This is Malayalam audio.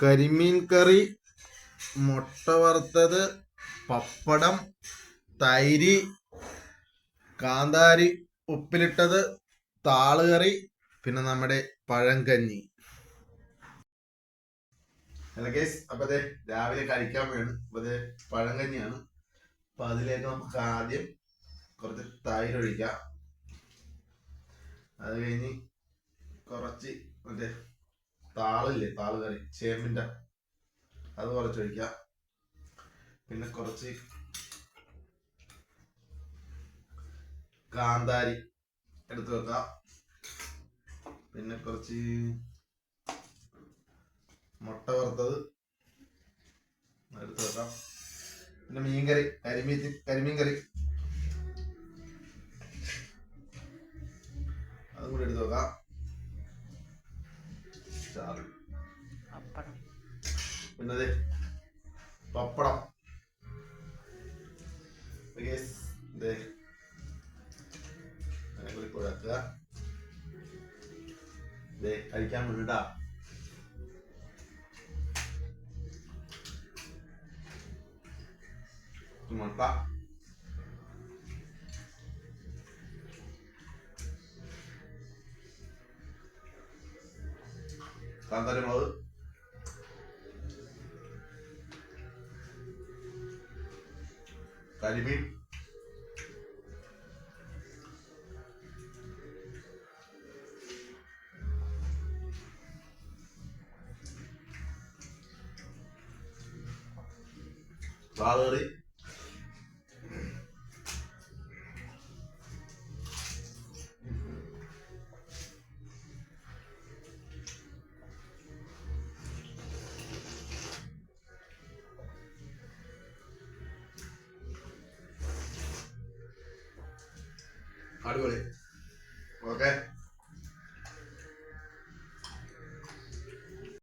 കരിമീൻ കറി മുട്ട വറുത്തത് പപ്പടം തൈര് കാന്താരി ഉപ്പിലിട്ടത് താളുകറി പിന്നെ നമ്മുടെ പഴങ്കഞ്ഞി. അല്ല കേസ് അപ്പൊ അതെ രാവിലെ കഴിക്കാൻ വേണം. അപ്പൊ അതെ പഴങ്കഞ്ഞിയാണ്. അപ്പൊ അതിലേക്ക് നമുക്ക് ആദ്യം കുറച്ച് തൈര് ഒഴിക്കാം. അത് കഴിഞ്ഞ് കുറച്ച് മറ്റേ താളില്ലേ? താൾ കറി. ചേമ്പിന്റെ. അത് കുറച്ച് ഒഴിക്കാം. പിന്നെ കുറച്ച് കാന്താരി എടുത്തു വെക്കാം. പിന്നെ കുറച്ച് മുട്ട വറുത്തത് എടുത്തു വെക്കാം. പിന്നെ മീൻകറി കരിമീൻ കരിമീൻ കറി അതും കൂടി എടുത്തു വെക്കാം. ചാറ് പപ്പടം. പിന്നെ ദേ പപ്പടം കൂടി കുഴക്കുക കഴിക്കാൻ വിടാ. മുട്ട കാന്താരി മുളക് കരിമീൻ താളുകറി അടിപൊളി. ഓക്കെ